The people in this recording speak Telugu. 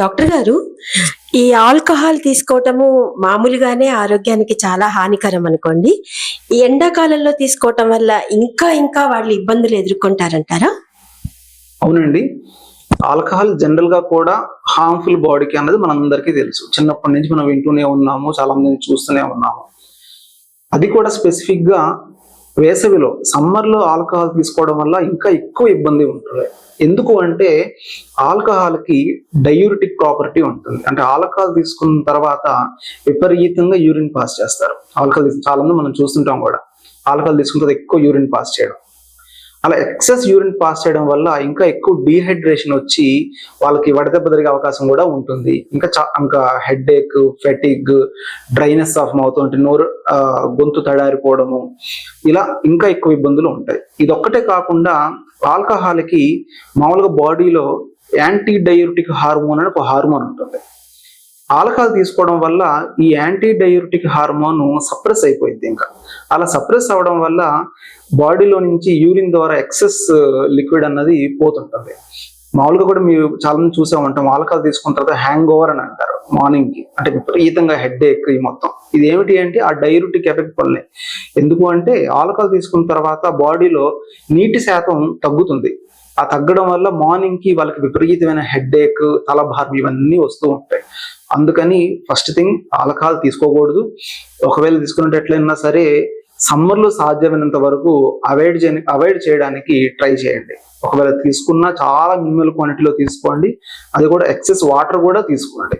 డాక్టర్ గారు ఈ ఆల్కహాల్ తీసుకోవటము మామూలుగానే ఆరోగ్యానికి చాలా హానికరం అనుకోండి. ఈ ఎండాకాలంలో తీసుకోవటం వల్ల ఇంకా ఇంకా వాళ్ళు ఇబ్బందులు ఎదుర్కొంటారంటారా? అవునండి. ఆల్కహాల్ జనరల్గా కూడా హార్మ్ఫుల్ బాడీకి అన్నది మనందరికీ తెలుసు. చిన్నప్పటి నుంచి మనం వింటూనే ఉన్నాము చాలా మందిని చూస్తూనే ఉన్నాము. అది కూడా స్పెసిఫిక్గా వేసవిలో సమ్మర్లో ఆల్కహాల్ తీసుకోవడం వల్ల ఇంకా ఎక్కువ ఇబ్బంది ఉంటుంది. ఎందుకు అంటే ఆల్కహాల్కి డయూరిటిక్ ప్రాపర్టీ ఉంటుంది. అంటే ఆల్కహాల్ తీసుకున్న తర్వాత విపరీతంగా యూరిన్ పాస్ చేస్తారు. ఆల్కహాల్ తీసుకుని చాలా మంది మనం చూస్తుంటాం కూడా ఆల్కహాల్ తీసుకున్న తర్వాత ఎక్కువ యూరిన్ పాస్ చేయడం. అలా ఎక్సెస్ యూరిన్ పాస్ చేయడం వల్ల ఇంకా ఎక్కువ డీహైడ్రేషన్ వచ్చి వాళ్ళకి వడదెబ్బ జరిగే అవకాశం కూడా ఉంటుంది. ఇంకా చా ఇంకా headache fatigue dryness of mouth అంటే నోరు గొంతు తడారిపోవడము ఇలా ఇంకా ఎక్కువ ఇబ్బందులు ఉంటాయి. ఇది ఒక్కటే కాకుండా ఆల్కహాల్కి మామూలుగా బాడీలో యాంటీ డయూరిటిక్ హార్మోన్ అని ఒక హార్మోన్ ఉంటుంది. ఆల్కహాల్ తీసుకోవడం వల్ల ఈ యాంటీ డయూరిటిక్ హార్మోన్ సప్రెస్ అయిపోయింది ఇంకా. అలా సప్రెస్ అవడం వల్ల బాడీలో నుంచి యూరిన్ ద్వారా ఎక్సెస్ లిక్విడ్ అన్నది పోతుంటుంది. మామూలుగా కూడా మీరు చాలా మంది చూసే ఉంటాం ఆల్కహాల్ తీసుకున్న తర్వాత హ్యాంగ్ ఓవర్ అని అంటారు మార్నింగ్కి అంటే విపరీతంగా హెడ్ ఏక్ ఈ మొత్తం. ఇది ఏమిటి అంటే ఆ డైరుటిక్ ఎఫెక్ట్ వల్లే ఎందుకు అంటే ఆల్కహాల్ తీసుకున్న తర్వాత బాడీలో నీటి శాతం తగ్గుతుంది. ఆ తగ్గడం వల్ల మార్నింగ్కి వాళ్ళకి విపరీతమైన హెడ్ ఏక్ తలభారం ఇవన్నీ వస్తూ ఉంటాయి. అందుకని ఫస్ట్ థింగ్ ఆల్కహాల్ తీసుకోకూడదు. ఒకవేళ తీసుకున్నట్లయినా సరే సమ్మర్లో సాధ్యమైనంత వరకు అవాయిడ్ చేయని అవాయిడ్ చేయడానికి ట్రై చేయండి. ఒకవేళ తీసుకున్నా చాలా మినిమల్ క్వాంటిటీలో తీసుకోండి. అది కూడా ఎక్సెస్ వాటర్ కూడా తీసుకోండి.